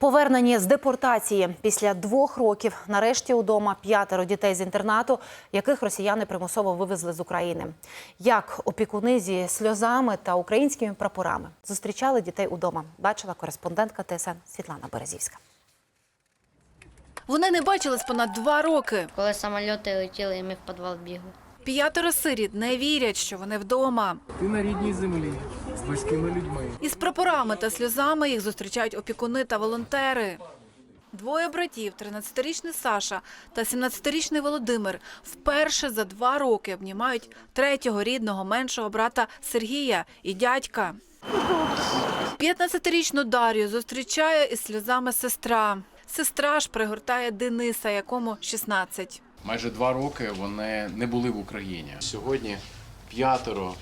Повернені з депортації після двох років нарешті удома п'ятеро дітей з інтернату, яких росіяни примусово вивезли з України. Як опікуни зі сльозами та українськими прапорами зустрічали дітей удома, бачила кореспондентка ТСН Світлана Березівська. Вони не бачились понад два роки. Коли самольоти летіли, і ми в підвал бігли. П'ятеро сиріт не вірять, що вони вдома. Ти на рідній землі з близькими людьми. Із прапорами та сльозами їх зустрічають опікуни та волонтери. Двоє братів, 13-річний Саша та 17-річний Володимир, вперше за два роки обнімають третього рідного меншого брата Сергія і дядька. 15-річну Дар'ю зустрічає із сльозами сестра. Сестра ж пригортає Дениса, якому 16. Майже два роки вони не були в Україні. Сьогодні п'ятеро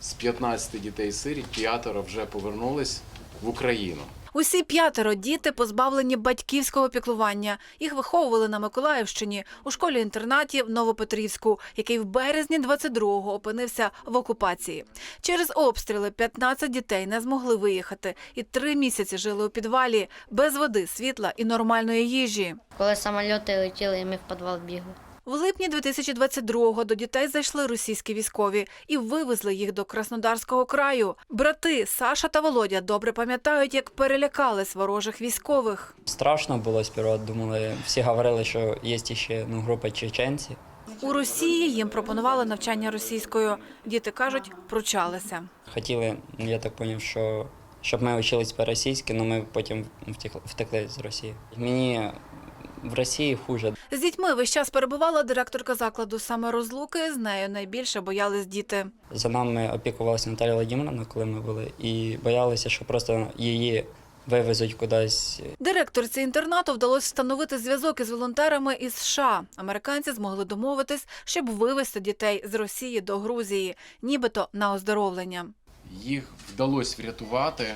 з 15 дітей сиріт, п'ятеро вже повернулись в Україну. Усі п'ятеро діти позбавлені батьківського піклування. Їх виховували на Миколаївщині у школі-інтернаті в Новопетрівську, який в березні 22-го опинився в окупації. Через обстріли 15 дітей не змогли виїхати і три місяці жили у підвалі без води, світла і нормальної їжі. Коли самольоти летіли, ми в підвал бігли. В липні 2022-го до дітей зайшли російські військові і вивезли їх до Краснодарського краю. Брати Саша та Володя добре пам'ятають, як перелякались ворожих військових. Страшно було сперва, думали, всі говорили, що є ще ну, група чеченців. У Росії їм пропонували навчання російською. Діти кажуть, пручалися. Хотіли, ну, я так зрозумів, що щоб ми вчились по-російськи, але ми потім втекли з Росії. Мені в Росії хуже. З дітьми весь час перебувала директорка закладу. Саме розлуки з нею найбільше боялись діти. За нами опікувалася Наталя Володимировна, коли ми були, і боялися, що просто її вивезуть кудись Директорці інтернату вдалося встановити зв'язок із волонтерами із США. Американці змогли домовитись, щоб вивезти дітей з Росії до Грузії, нібито на оздоровлення. Їх вдалося врятувати.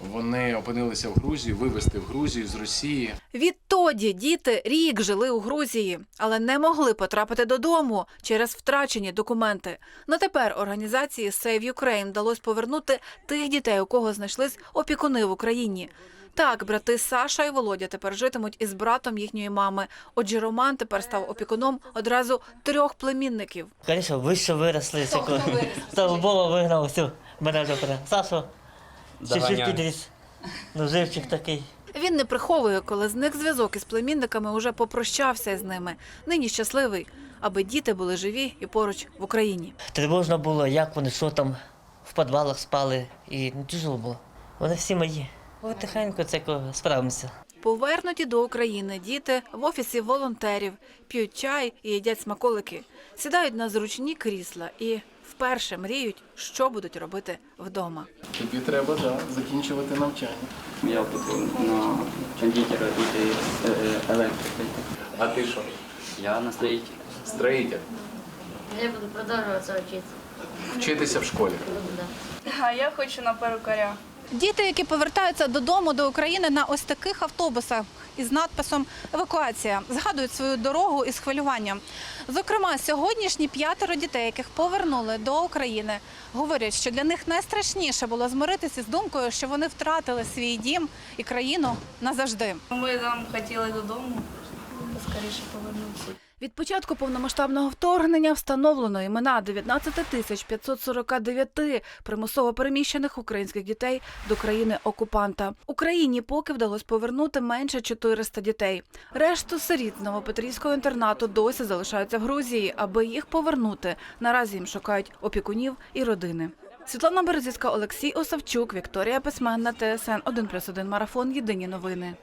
Вони опинилися в Грузії, вивезти в Грузію з Росії. Відтоді діти рік жили у Грузії, але не могли потрапити додому через втрачені документи. На тепер організації Save Ukraine вдалося повернути тих дітей, у кого знайшлись опікуни в Україні. Так, брати Саша і Володя тепер житимуть із братом їхньої мами. Отже, Роман тепер став опікуном одразу трьох племінників. Звісно, вище виросли. Слава Богу, вигнав всю. Мене вже. Сашу, Доганяю. підріс. Ну, живчик такий. Він не приховує, коли зник зв'язок із племінниками, уже попрощався з ними. Нині щасливий, аби діти були живі і поруч в Україні. Тривожно було, як вони, що там, в підвалах спали. І ну, тяжело було. Вони всі мої. От тихенько це ко- справимося. Повернуті до України діти в офісі волонтерів п'ють чай і їдять смаколики, сідають на зручні крісла і вперше мріють, що будуть робити вдома. Тобі треба да, закінчувати навчання. Я буду на кондитера і електрики. А ти що? Я на строїтель. Строїтель. Я буду продовжуватися вчитися. Вчитися в школі. А я хочу на перукаря. Діти, які повертаються додому до України на ось таких автобусах із надписом Евакуація, згадують свою дорогу із хвилюванням. Зокрема, сьогоднішні п'ятеро дітей, яких повернули до України, говорять, що для них найстрашніше було змиритися з думкою, що вони втратили свій дім і країну назавжди. Ми там хотіли додому скоріше повернутися. Від початку повномасштабного вторгнення встановлено імена 19 тисяч 549 примусово переміщених українських дітей до країни окупанта. Україні поки вдалося повернути менше 400 дітей. Решту сиріт з Новопетрівського інтернату досі залишаються в Грузії. Аби їх повернути, наразі їм шукають опікунів і родини. Світлана Березівська, Олексій Осавчук, Вікторія Письменна, ТСН 1+,1 Марафон. Єдині новини.